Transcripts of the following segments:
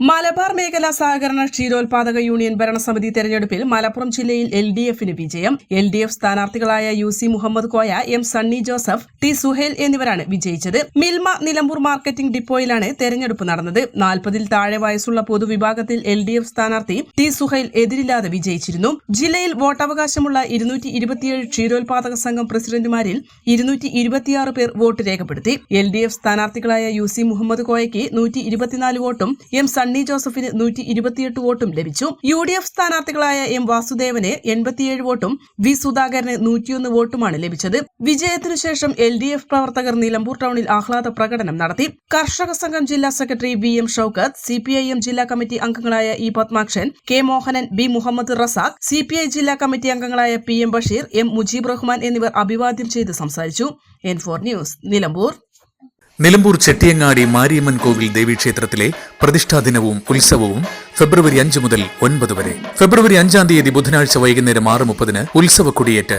മലബാർ മേഖലാ സഹകരണ ക്ഷീരോത്പാദക യൂണിയൻ ഭരണസമിതി തെരഞ്ഞെടുപ്പിൽ മലപ്പുറം ജില്ലയിൽ എൽ ഡി എഫിന് വിജയം. L D F സ്ഥാനാർത്ഥികളായ U C Muhammad Koya M Sunny Joseph T Suhail എന്നിവരാണ് വിജയിച്ചത്. മിൽമ നിലമ്പൂർ മാർക്കറ്റിംഗ് ഡിപ്പോയിലാണ് തെരഞ്ഞെടുപ്പ് നടന്നത്. നാൽപ്പതിൽ താഴെ വയസ്സുള്ള പൊതുവിഭാഗത്തിൽ എൽ ഡി എഫ് സ്ഥാനാർത്ഥി ടി സുഹേൽ എതിരില്ലാതെ വിജയിച്ചിരുന്നു. ജില്ലയിൽ വോട്ടവകാശമുള്ള ഇരുന്നൂറ്റി ഇരുപത്തിയേഴ് ക്ഷീരോത്പാദക സംഘം പ്രസിഡന്റുമാരിൽ ഇരുന്നൂറ്റി ഇരുപത്തിയാറ് പേർ വോട്ട് രേഖപ്പെടുത്തി. എൽ ഡി എഫ് സ്ഥാനാർത്ഥികളായ യു സി മുഹമ്മദ് കോയയ്ക്ക് നൂറ്റി ഇരുപത്തിനാല് വോട്ടും എം സണ്ണി ജോസഫിന് നൂറ്റി ഇരുപത്തിയെട്ട് വോട്ടും ലഭിച്ചു. യു. ഡി. എഫ് സ്ഥാനാർത്ഥികളായ എം. വാസുദേവന് എൺപത്തിയേഴ് വോട്ടും വി. സുധാകരന് നൂറ്റിയൊന്ന് വോട്ടുമാണ് ലഭിച്ചത്. വിജയത്തിനു ശേഷം എൽ. ഡി. എഫ് പ്രവർത്തകർ നിലമ്പൂർ ടൗണിൽ ആഹ്ലാദ പ്രകടനം നടത്തി. കർഷക സംഘം ജില്ലാ secretary V. M. Shoukath C. P I M ജില്ലാ കമ്മിറ്റി അംഗങ്ങളായ E. Padmakshan K. Mohanan B. Muhammad Razak C. P I ജില്ലാ കമ്മിറ്റി അംഗങ്ങളായ P. M. Basheer M. Mujeeb Rahman എന്നിവർ അഭിവാദ്യം ചെയ്ത് സംസാരിച്ചു. N four news Nilambur. Nilambur Chettiyangadi Mariamman കോവിൽ ദേവീക്ഷേത്രത്തിലെ പ്രതിഷ്ഠാ ദിനവും ഉത്സവവും ഫെബ്രുവരി അഞ്ച് മുതൽ ഒൻപത് വരെ. ഫെബ്രുവരി അഞ്ചാം തീയതി ബുധനാഴ്ച വൈകുന്നേരം ആറ് മുപ്പതിന് ഉത്സവ കൊടിയേറ്റ്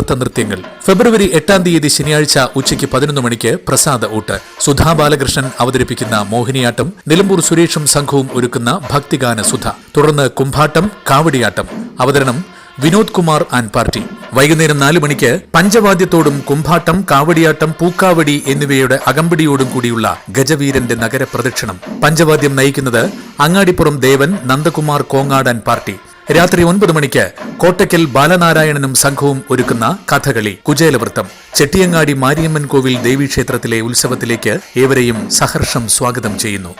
നൃത്തനൃത്യങ്ങൾ ഫെബ്രുവരി എട്ടാം തീയതി ശനിയാഴ്ച ഉച്ചയ്ക്ക് പതിനൊന്ന് മണിക്ക് പ്രസാദ ഊട്ട്. സുധാ ബാലകൃഷ്ണൻ അവതരിപ്പിക്കുന്ന മോഹിനിയാട്ടം നിലമ്പൂർ സുരേഷും സംഘവും ഒരുക്കുന്ന ഭക്തിഗാന സുധ. തുടർന്ന് കുംഭാട്ടം കാവടിയാട്ടം. അവതരണം വിനോദ് കുമാർ ആൻഡ് പാർട്ടി. വൈകുന്നേരം നാലു മണിക്ക് പഞ്ചവാദ്യത്തോടും കുംഭാട്ടം കാവടിയാട്ടം പൂക്കാവടി എന്നിവയുടെ അകമ്പടിയോടും കൂടിയുള്ള ഗജവീരന്റെ നഗരപ്രദക്ഷിണം. പഞ്ചവാദ്യം നയിക്കുന്നത് അങ്ങാടിപ്പുറം ദേവൻ നന്ദകുമാർ കോങ്ങാടൻ പാർട്ടി. രാത്രി ഒൻപത് മണിക്ക് കോട്ടയ്ക്കൽ ബാലനാരായണനും സംഘവും ഒരുക്കുന്ന കഥകളി കുചേലവൃത്തം. ചെട്ടിയങ്ങാടി മാരിയമ്മൻ കോവിൽ ദേവീക്ഷേത്രത്തിലെ ഉത്സവത്തിലേക്ക് ഏവരെയും സഹർഷം സ്വാഗതം ചെയ്യുന്നു.